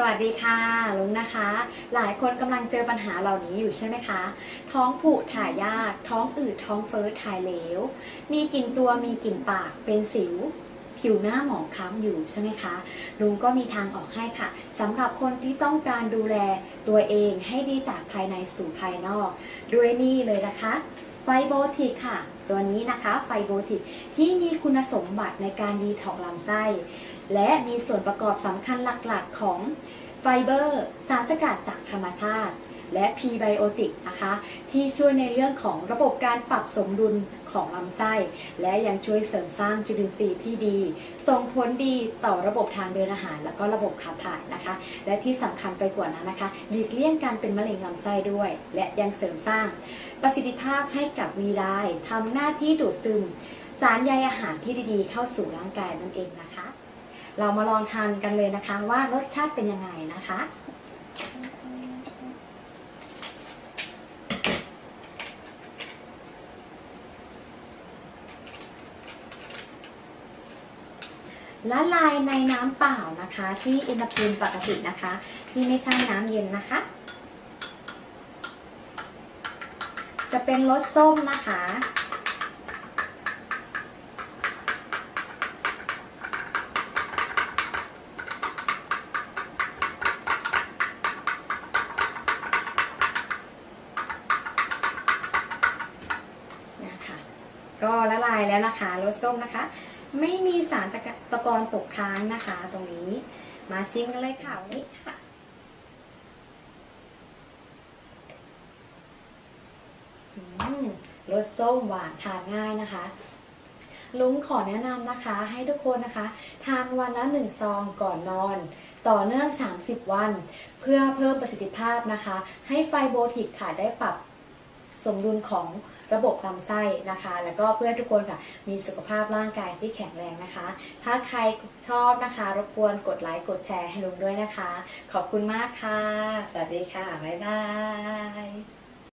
สวัสดีค่ะลุงนะคะ หลายคนกำลังเจอปัญหาเหล่านี้อยู่ใช่ไหมคะ ท้องผูกถ่ายยาก ท้องอืดท้องเฟ้อถ่ายเหลว มีกลิ่นตัวมีกลิ่นปากเป็นสิว ผิวหน้าหมองคล้ำอยู่ใช่ไหมคะลุงก็มีทางออกให้ค่ะสำหรับคนที่ต้องการดูแลตัวเองให้ดีจากภายในสู่ภายนอก ด้วยนี่เลยนะคะไฟโบทิกค่ะ ตัวนี้นะคะไฟโบทิกที่มีคุณสมบัติในการดีท็อกลำไส้ และมีส่วนประกอบสำคัญหลักๆของไฟเบอร์ สารสกัดจากธรรมชาติ และพีไบโอติกนะคะที่ช่วยในเรื่องของระบบการปรับสมดุลของลำไส้ และยังช่วยเสริมสร้างจุลินทรีย์ที่ดี ส่งผลดีต่อระบบทางเดินอาหาร และก็ระบบขับถ่ายนะคะ และที่สำคัญไปกว่านั้นนะคะหลีกเลี่ยงการเป็นมะเร็งลำไส้ด้วย และยังเสริมสร้างประสิทธิภาพให้กับวีไลทำหน้าที่ดูดซึม สารใยอาหารที่ดีๆ เข้าสู่ร่างกายนั่นเองนะคะ เรามาลองทานกันเลยนะคะว่ารสชาติเป็นยังไงนะคะ ละลายในน้ำเปล่านะคะ ที่อุณหภูมิปกตินะคะ ที่ไม่ใช่น้ำเย็นนะคะ จะเป็นรสส้มนะคะนะคะก็ละลายแล้วนะคะรสส้มนะคะ ไม่มีสารตะกะตะกอนตกค้างนะคะ ตรงนี้ มาชิมกันเลยค่ะวันนี้ค่ะรสส้มหวานทานง่ายนะคะ ลุงขอแนะนำนะคะ ให้ทุกคนนะคะ ทานวันละหนึ่งซองก่อนนอน ต่อเนื่อง 30 วัน เพื่อเพิ่มประสิทธิภาพนะคะ ให้ไฟโบทิกค่ะได้ปรับสมดุลของระบบลำไส้นะคะ แล้วก็เพื่อนทุกคนค่ะ มีสุขภาพร่างกายที่แข็งแรงนะคะ ถ้าใครชอบนะคะ รบกวนกดไลค์กดแชร์ให้ลุงด้วยนะคะ ขอบคุณมากค่ะ สวัสดีค่ะ บ๊ายบาย